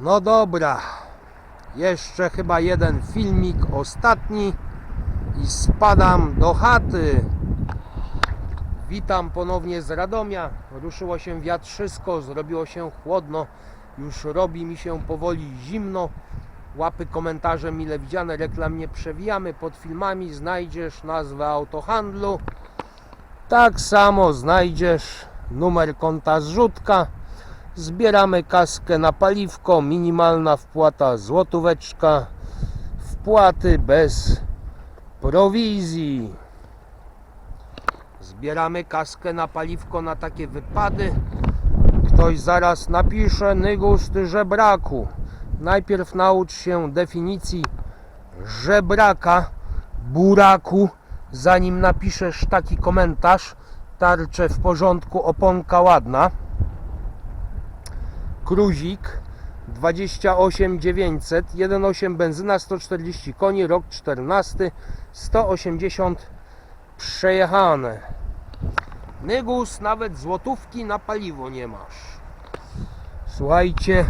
No dobra. Jeszcze chyba jeden filmik ostatni i spadam do chaty. Witam ponownie z Radomia. Ruszyło się wiatrzysko, zrobiło się chłodno. Już robi mi się powoli zimno. Łapy komentarze mile widziane, reklam nie przewijamy. Pod filmami znajdziesz nazwę autohandlu. Tak samo znajdziesz numer konta zrzutka. Zbieramy kaskę na paliwko, minimalna wpłata złotóweczka. Wpłaty bez prowizji. Zbieramy kaskę na paliwko na takie wypady. Ktoś zaraz napisze Nygus ty żebraku. Najpierw naucz się definicji żebraka, buraku, zanim napiszesz taki komentarz. Tarcze w porządku, oponka ładna. Kruzik 28 900 1.8 benzyna 140 koni rok 14 180 przejechane. Nygus nawet złotówki na paliwo nie masz. Słuchajcie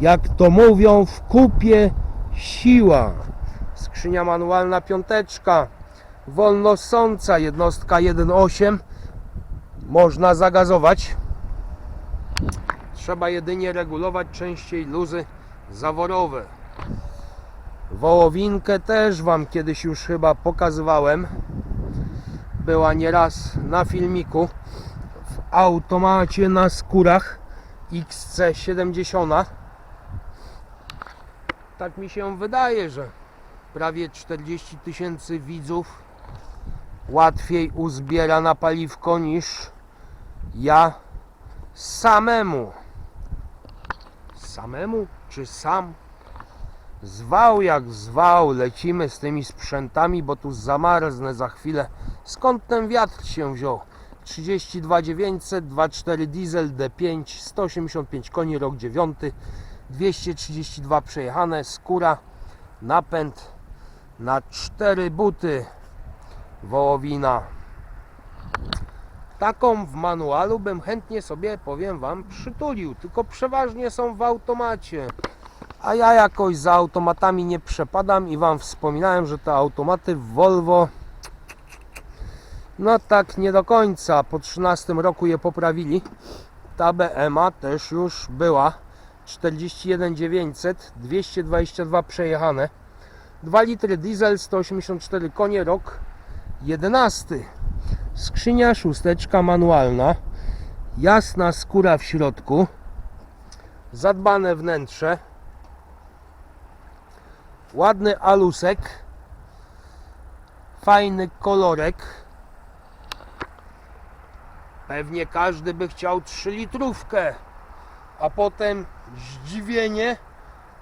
jak to mówią w kupie siła. Skrzynia manualna piąteczka wolnosąca jednostka 1.8 można zagazować Trzeba jedynie regulować częściej luzy zaworowe. Wołowinkę też Wam kiedyś już chyba pokazywałem. Była nieraz na filmiku w automacie na skórach XC70. Tak mi się wydaje, że prawie 40 tysięcy widzów łatwiej uzbiera na paliwko niż ja samemu samemu czy sam? Zwał jak zwał, lecimy z tymi sprzętami, bo tu zamarznę za chwilę. Skąd ten wiatr się wziął? 32 900, 2.4 diesel, D5, 185 koni, rok 9, 232 przejechane, skóra, napęd na 4 buty, wołowina. Taką w manualu bym chętnie sobie, powiem Wam, przytulił. Tylko przeważnie są w automacie. A ja jakoś za automatami nie przepadam i Wam wspominałem, że te automaty w Volvo no tak nie do końca. Po 13 roku je poprawili. Ta BMA też już była 41 900, 222 przejechane. 2 litry diesel, 184 konie, rok 11. Skrzynia szósteczka manualna. Jasna skóra w środku. Zadbane wnętrze. Ładny alusek. Fajny kolorek. Pewnie każdy by chciał 3 litrówkę. A potem zdziwienie,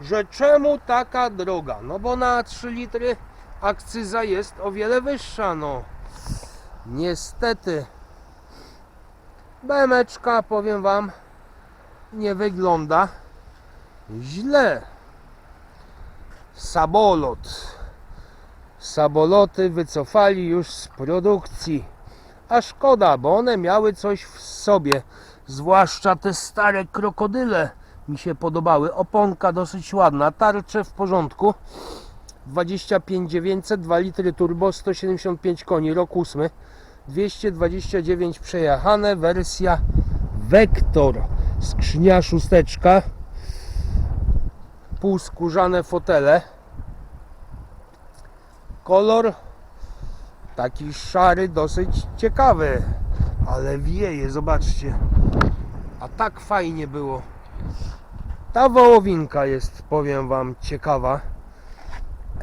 że czemu taka droga? No bo na 3 litry akcyza jest o wiele wyższa, no. Niestety BMeczka, powiem Wam, nie wygląda źle. Sabolot. Saboloty wycofali już z produkcji. A szkoda, bo one miały coś w sobie. Zwłaszcza te stare krokodyle mi się podobały. Oponka dosyć ładna, tarcze w porządku. 25 900, 2 litry turbo, 175 koni, rok 8. 229 przejechane, wersja Vector, skrzynia szósteczka, półskórzane fotele, kolor taki szary, dosyć ciekawy, ale wieje, zobaczcie, a tak fajnie było. Ta wołowinka jest, powiem Wam, ciekawa,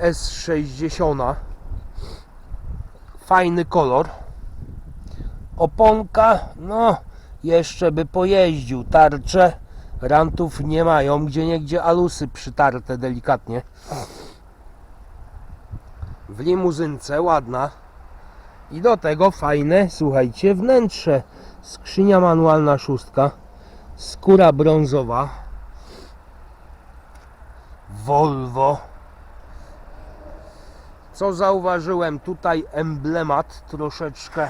S60, fajny kolor, oponka, no jeszcze by pojeździł, tarcze rantów nie mają, gdzie niegdzie alusy przytarte delikatnie. W limuzynce ładna. I do tego fajne, słuchajcie, wnętrze. Skrzynia manualna szóstka. Skóra brązowa. Volvo co zauważyłem tutaj emblemat troszeczkę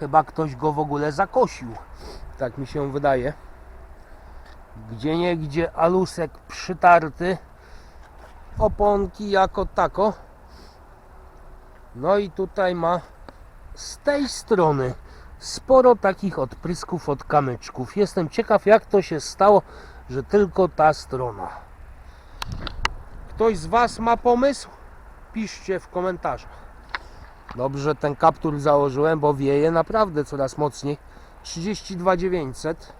Chyba ktoś go w ogóle zakosił. Tak mi się wydaje. Gdzie nie gdzie alusek przytarty. Oponki jako tako. No i tutaj ma z tej strony sporo takich odprysków od kamyczków. Jestem ciekaw jak to się stało, że tylko ta strona. Ktoś z Was ma pomysł? Piszcie w komentarzach. Dobrze ten kaptur założyłem, bo wieje naprawdę coraz mocniej. 32 900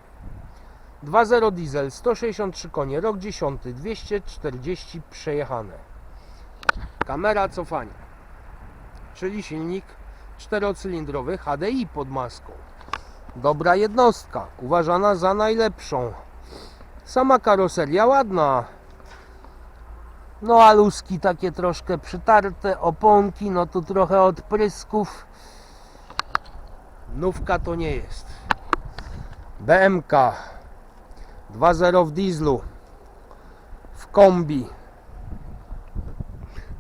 2.0 diesel, 163 konie, rok 10, 240 przejechane. Kamera cofania, czyli silnik czterocylindrowy HDI pod maską. Dobra jednostka, uważana za najlepszą. Sama karoseria ładna. No a luski takie troszkę przytarte, oponki, no tu trochę odprysków. Nówka to nie jest. BMK 2.0 w dieslu w kombi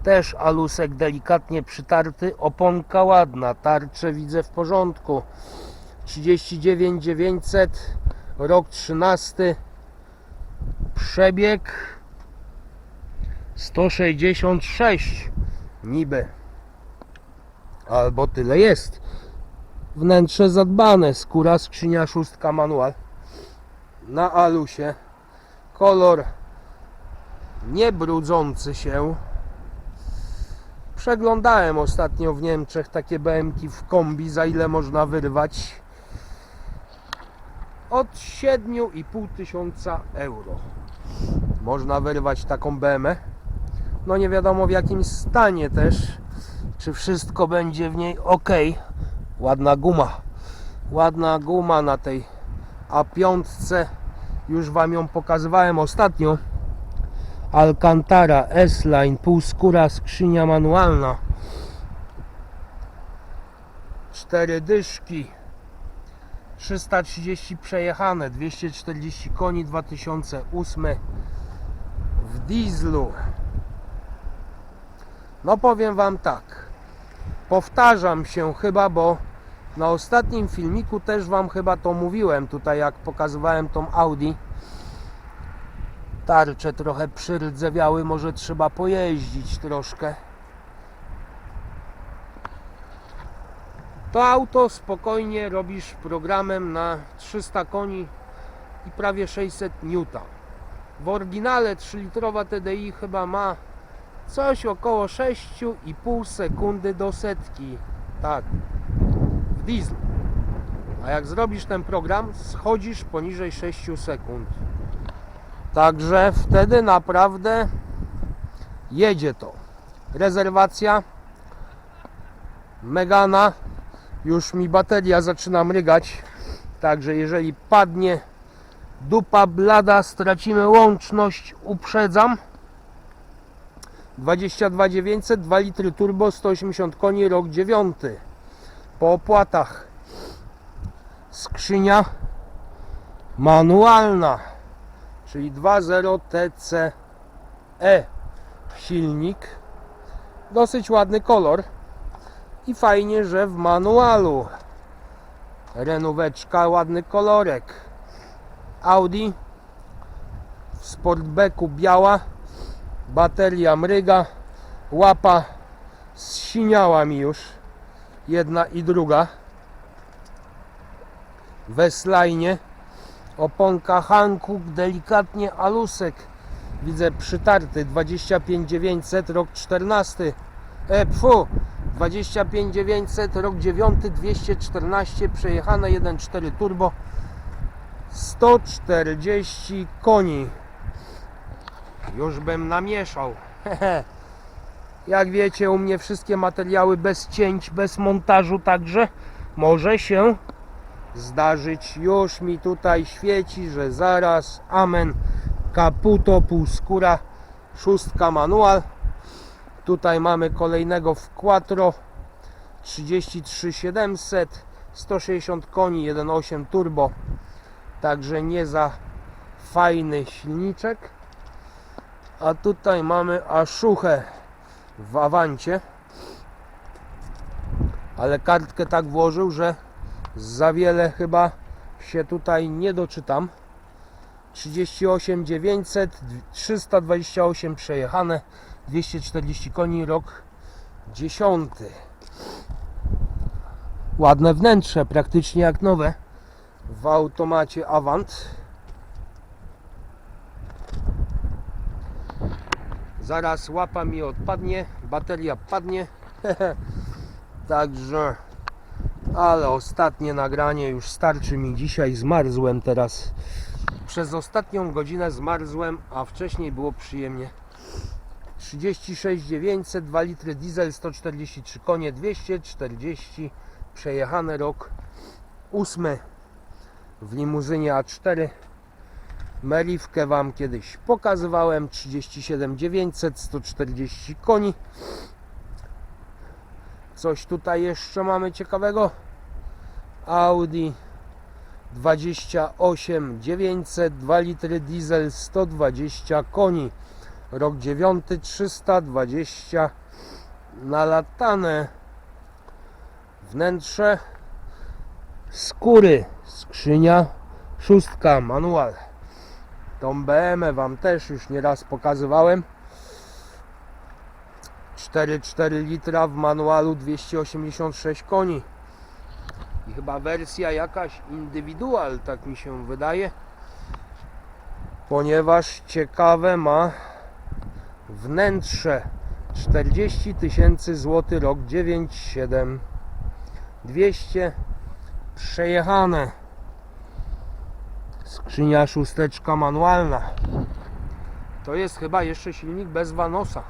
też alusek delikatnie przytarty oponka ładna tarcze widzę w porządku 39 900 rok 13 przebieg 166 niby. Albo tyle jest. Wnętrze zadbane skóra skrzynia szóstka manual. Na alusie kolor nie brudzący się. Przeglądałem ostatnio w Niemczech takie BMki w kombi za ile można wyrwać. Od 7,5 tysiąca euro. Można wyrwać taką BMę no nie wiadomo w jakim stanie też czy wszystko będzie w niej ok ładna guma. Ładna guma na tej A5 już Wam ją pokazywałem ostatnio. Alcantara S-Line półskóra skrzynia manualna. Cztery dyszki. 330 przejechane. 240 koni 2008 w dieslu no powiem Wam tak powtarzam się chyba, bo na ostatnim filmiku też Wam chyba to mówiłem, tutaj jak pokazywałem tą Audi. Tarcze trochę przyrdzewiały, może trzeba pojeździć troszkę. To auto spokojnie robisz programem na 300 koni i prawie 600 N. W oryginale 3-litrowa TDI chyba ma coś około 6,5 sekundy do setki. Tak, w dieslu. A jak zrobisz ten program, schodzisz poniżej 6 sekund. Także wtedy naprawdę jedzie to. Rezerwacja Megana. Już mi bateria zaczyna mrygać. Także jeżeli padnie dupa blada, stracimy łączność, uprzedzam. 22 900, 2 litry turbo, 180 koni, rok 9. Po opłatach skrzynia manualna, czyli 2.0 TCE silnik. Dosyć ładny kolor i fajnie, że w manualu. Renóweczka, ładny kolorek. Audi w Sportbacku biała bateria mryga, łapa zsiniała mi już, jedna i druga. Weslajnie, oponka Hankook, delikatnie alusek, widzę przytarty, 25900, rok 14, e, pfu, 25900, rok 9, 214, przejechane 1.4 turbo, 140 koni. Już bym namieszał. Jak wiecie, u mnie wszystkie materiały bez cięć, bez montażu, także może się zdarzyć. Już mi tutaj świeci, że zaraz. Amen. Kaputo, półskóra, szóstka manual. Tutaj mamy kolejnego w Quattro 33700, 160 koni, 1.8 turbo. Także nie za fajny silniczek. A tutaj mamy aszuchę w awancie. Ale kartkę tak włożył, że za wiele chyba się tutaj nie doczytam. 38 900, 328 przejechane, 240 koni, rok 10. Ładne wnętrze, praktycznie jak nowe w automacie Avant. Zaraz łapa mi odpadnie, bateria padnie. Także, ale ostatnie nagranie już starczy mi dzisiaj. Zmarzłem teraz. Przez ostatnią godzinę zmarzłem, a wcześniej było przyjemnie. 36 900, 2 litry diesel, 143 konie, 240 przejechany rok 8 w limuzynie A4 Meriwkę Wam kiedyś pokazywałem. 37 900 140 koni. Coś tutaj jeszcze mamy ciekawego? Audi 28 900 2 litry diesel 120 koni. Rok 9 320 nalatane wnętrze. Skóry skrzynia szóstka manual tą BM wam też już nieraz pokazywałem. 4,4 litra w manualu 286 koni. I chyba wersja jakaś indywidual tak mi się wydaje. Ponieważ ciekawe ma wnętrze. 40 tysięcy złotych rok 97 200 przejechane skrzynia szósteczka manualna. To jest chyba jeszcze silnik bez vanosa.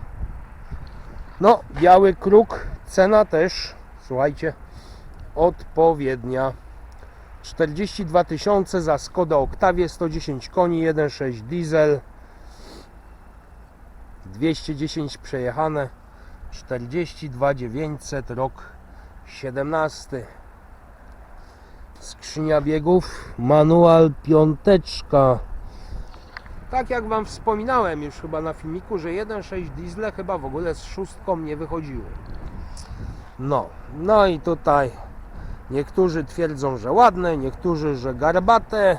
No biały kruk cena też słuchajcie odpowiednia. 42 tysiące za Skoda Octavia 110 koni 1.6 diesel. 210 przejechane 42 900 rok 17 skrzynia biegów manual piąteczka. Tak jak wam wspominałem już chyba na filmiku że 1.6 diesle chyba w ogóle z szóstką nie wychodziły. No, no i tutaj niektórzy twierdzą, że ładne, niektórzy, że garbate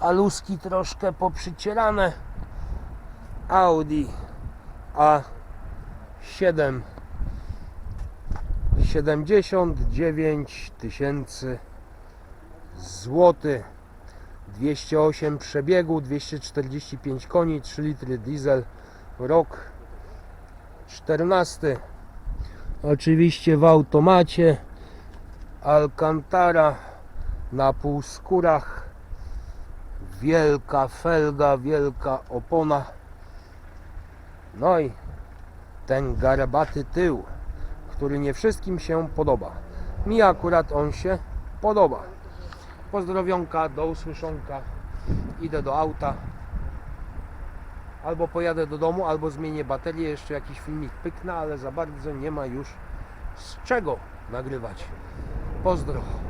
a luski troszkę poprzycierane. Audi A7 79 tysięcy złotych 208 przebiegu 245 koni 3 litry diesel rok 14 oczywiście w automacie Alcantara na półskórach wielka felga, wielka opona. No i ten garbaty tył który nie wszystkim się podoba. Mi akurat on się podoba pozdrowionka, do usłyszonka idę do auta albo pojadę do domu, albo zmienię baterię, jeszcze jakiś filmik pyknę, ale za bardzo nie ma już z czego nagrywać. Pozdro.